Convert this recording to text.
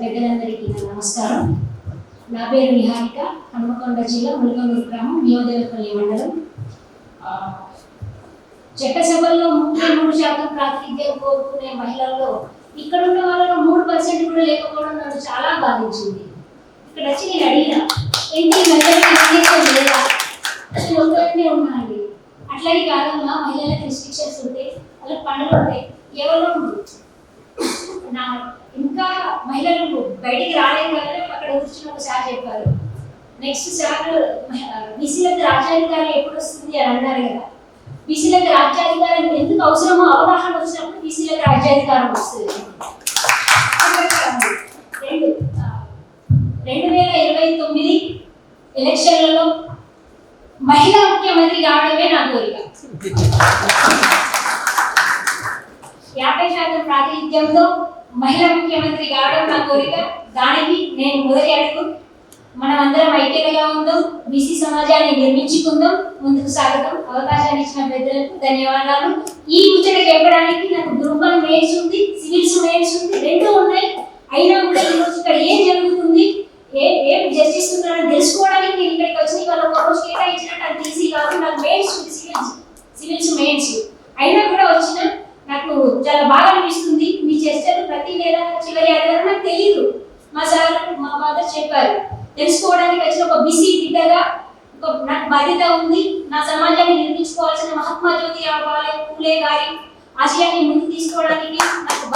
బిడ్డలందరికీ నా నమస్కారం. నా పేరు నిహారిక హనుమకొండ జిల్లా ములకొండూరు గ్రామం నియోజకవర్గంలో మండలం. చట్టసభల్లో ముప్పై మూడు శాతం ప్రాతినిధ్యం కోరుకునే మహిళల్లో ఇక్కడ ఉన్న వాళ్ళలో మూడు పర్సెంట్ కూడా లేకపోవడం నన్ను చాలా బాధించింది. ఇక్కడ వచ్చి నేను అడిగినా ఎన్ని మహిళలకు లేదా? అట్లాగే కాదమ్మా మహిళలకు రిస్ట్రిక్షన్స్ ఉంటాయి వాళ్ళకి పనులు ఉంటాయి కేవలం నా ఇంకా మహిళలు బయటికి రాలేదు కాబట్టి అక్కడ కూర్చుని ఒక సార్ చెప్పారు. నెక్స్ట్ సార్ బీసీలకు రాజ్యాధికారం ఎప్పుడు వస్తుంది అని అన్నారు కదా. బీసీలకు రాజ్యాధికారం ఎందుకు అవసరమో అవగాహన వచ్చినప్పుడు బీసీలకు రాజ్యాధికారం వస్తుంది. రెండు రెండు వేల ఇరవై తొమ్మిది ఎలక్షన్లలో మహిళా ముఖ్యమంత్రి కావడమే నా కోరిక. యాభై శాతం ప్రాతినిధ్యంతో మహిళా ముఖ్యమంత్రి కావడం నా కోరిక. దానికి నేను మొదటి అడుగు. మనం అందరం ఐక్యతగా ఉందాం. బీసీ సమాజాన్ని నిర్మించుకుందాం. ముందుకు సాగుదాం. అవకాశాన్ని ఇచ్చిన పెద్దలకు ధన్యవాదాలు. ఈ ముచ్చట చెప్పడానికి నాకు గ్రూపల్ మెయిన్స్ ఉంది సివిల్స్ మెయిన్స్ ఉంది. రెండు ఉన్నాయి. అయినా కూడా ఈరోజు ఇక్కడ ఏం జరుగుతుంది? ఏ ఏం జస్టిస్ తెలుసుకోవడానికి నేను ఇక్కడికి వచ్చి వాళ్ళు ఒక రోజు కేటాయించినట్టు అది ఈజీ కాదు. నాకు మెయిన్స్ ఉంది సివిల్స్. సివిల్స్ మెయిన్స్ అయినా కూడా వచ్చిన నాకు చాలా బాగా అనిపిస్తుంది. చర్చలు ప్రతి నెల చివరి ఆదివారం నాకు తెలియదు మా సార్ మా ఫాదర్ చెప్పారు. తెలుసుకోవడానికి వచ్చిన ఒక బిజీ బిడ్డగా ఒక నాకు బాధ్యత ఉంది. నా సమాజాన్ని నిర్మించుకోవాల్సిన మహాత్మా జ్యోతి రావాలి పూలే గారి ఆశయాన్ని ముందు తీసుకోవడానికి నాకు